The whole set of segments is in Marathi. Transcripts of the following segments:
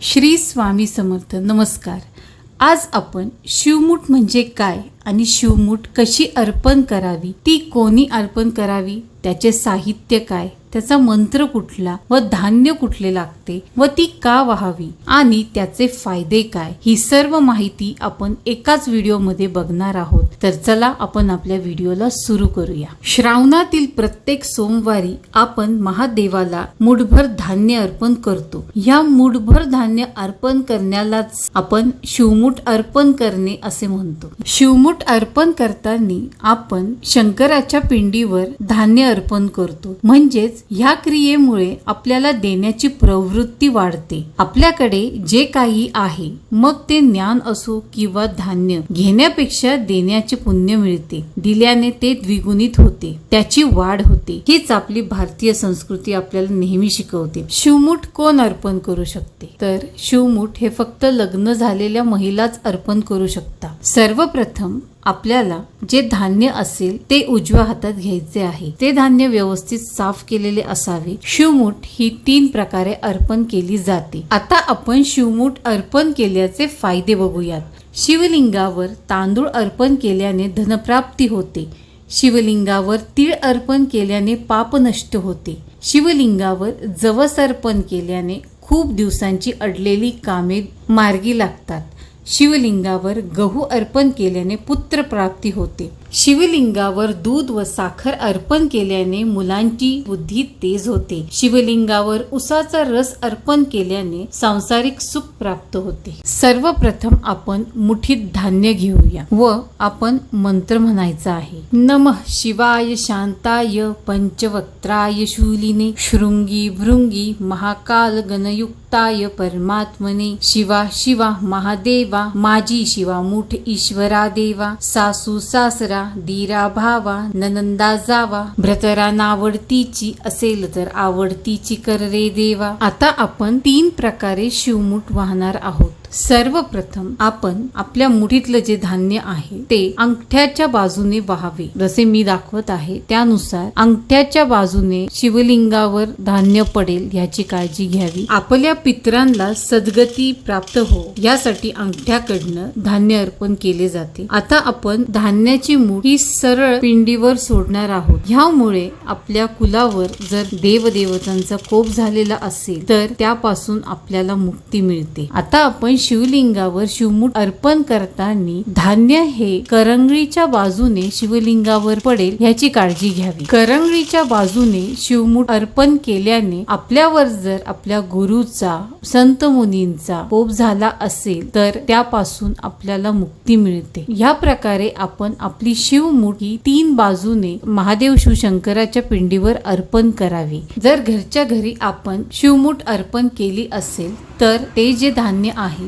श्री स्वामी समर्थ. नमस्कार. आज आपण शिवमूठ म्हणजे काय आणि शिवमूठ कशी अर्पण करावी? ती कोणी अर्पण करावी? त्याचे साहित्य काय? त्याचा मंत्र कुठला व धान्य कुठले लागते व ती का वाहावी? आणि त्याचे फायदे काय? ही सर्व माहिती आपण एकाच व्हिडिओमध्ये बघणार आहोत. तर चला आपण आपल्या व्हिडिओला सुरू करूया. श्रावणातील प्रत्येक सोमवारी आपण महादेवाला मुठभर धान्य अर्पण करतो. या मुठभर धान्य अर्पण करण्यालाच आपण शिवमुठ अर्पण करणे असे म्हणतो. शिवमूठ अर्पण करताना आपण शंकराच्या पिंडीवर धान्य अर्पण करतो. म्हणजेच ह्या क्रियेमुळे आपल्याला देण्याची प्रवृत्ती वाढते. आपल्याकडे जे काही आहे मग ते ज्ञान असो किंवा धान्य घेण्यापेक्षा देण्याचे पुण्य मिळते. दिल्याने ते द्विगुणित होते. त्याची वाढ होते. हीच आपली भारतीय संस्कृती आपल्याला नेहमी शिकवते. शिवमुठ कोण अर्पण करू शकते? तर शिवमुठ हे फक्त लग्न झालेल्या महिलाच अर्पण करू शकता. सर्वप्रथम आपल्याला जे धान्य असेल ते उजव्या हातात घ्यायचे आहे. ते धान्य व्यवस्थित साफ केलेले असावे. शिवमूठ ही तीन प्रकारे अर्पण केली जाते. आता आपण शिवमूठ अर्पण केल्याचे फायदे बघूयात. शिवलिंगावर तांदूळ अर्पण केल्याने धनप्राप्ती होते. शिवलिंगावर तीळ अर्पण केल्याने पाप नष्ट होते. शिवलिंगावर जवस अर्पण केल्याने खूप दिवसांची अडलेली कामे मार्गी लागतात. शिवलिंगावर गहू अर्पण केल्याने पुत्र प्राप्ती होते. शिवलिंगावर दूध व साखर अर्पण केल्याने मुलांची बुद्धी तेज होते. शिवलिंगावर उसाचा रस अर्पण केल्याने सांसारिक सुख प्राप्त होते. सर्वप्रथम आपण मुठीत धान्य घेऊया व आपण मंत्र म्हणायचा आहे. नम शिवाय शांताय पंचवक्त्राय शूलिने शृंगी भृंगी महाकाल गणयुक्ताय परमात्मने शिवा शिवा महादेवा माझी शिवा मुठ ईश्वरा देवा सासू सासरा दीरा भावा ननंदा जावा. भ्रतरा नावडतीची असेल तर आवडतीची कर रे देवा. आता आपण तीन प्रकारे शिवमूठ वाहणार आहोत. सर्वप्रथम आपण आपल्या मुठीतलं जे धान्य आहे ते अंगठ्याच्या बाजूने वाहावे. जसे मी दाखवत आहे त्यानुसार अंगठ्याच्या बाजूने शिवलिंगावर धान्य पडेल याची काळजी घ्यावी. आपल्या पितरांना सद्गती प्राप्त हो यासाठी अंगठ्याकडनं धान्य अर्पण केले जाते. आता आपण धान्याची मुठी सरळ पिंडीवर सोडणार आहोत. ह्यामुळे आपल्या कुलावर जर देवदेवतांचा कोप झालेला असेल तर त्यापासून आपल्याला मुक्ती मिळते. आता आपण शिवलिंगावर शिवमूठ अर्पण करताना धान्य हे करंगळीच्या बाजूने शिवलिंगावर पडेल ह्याची काळजी घ्यावी. करंगळीच्या बाजूने शिवमूठ अर्पण केल्याने आपल्यावर जर आपल्या गुरुचा संत मुनींचा कोप झाला असेल तर त्यापासून आपल्याला मुक्ती मिळते. या प्रकारे आपण आपली शिवमूठ ही तीन बाजूने महादेव शिवशंकराच्या पिंडीवर अर्पण करावी. जर घरच्या घरी आपण शिवमूठ अर्पण केली असेल तर ते जे धान्य आहे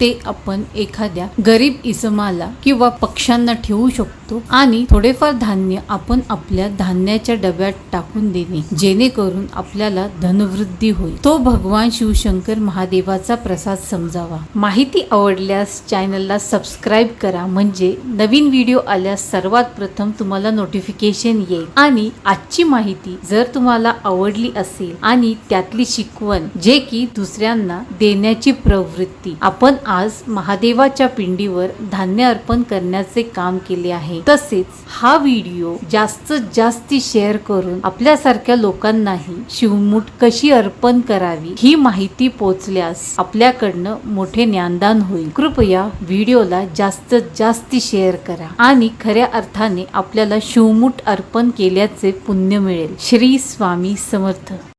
ते आपण एखाद्या गरीब इसमाला किंवा पक्ष्यांना ठेवू शकतो आणि थोडेफार धान्य आपण आपल्या धान्याच्या डब्यात टाकून देणे जेणेकरून आपल्याला धनवृद्धी होईल. तो भगवान शिवशंकर महादेवाचा प्रसाद समजावा. माहिती आवडल्यास चॅनलला सबस्क्राईब करा म्हणजे नवीन व्हिडिओ आल्यास सर्वात प्रथम तुम्हाला नोटिफिकेशन येईल. आणि आजची माहिती जर तुम्हाला आवडली असेल आणि त्यातली शिकवण जे की दुसऱ्यांना देण्याची प्रवृत्ती आपण आज महादेवाच्या पिंडीवर धान्य अर्पण करण्याचे काम केले आहे. तसेच हा व्हिडिओ जास्तीत जास्त शेअर करून आपल्यासारख्या लोकांनाही शिवमूठ कशी अर्पण करावी ही माहिती पोचल्यास आपल्याकडनं मोठे ज्ञानदान होईल. कृपया व्हिडिओला जास्तीत जास्त शेअर करा आणि खऱ्या अर्थाने आपल्याला शिवमूठ अर्पण केल्याचे पुण्य मिळेल. श्री स्वामी समर्थ.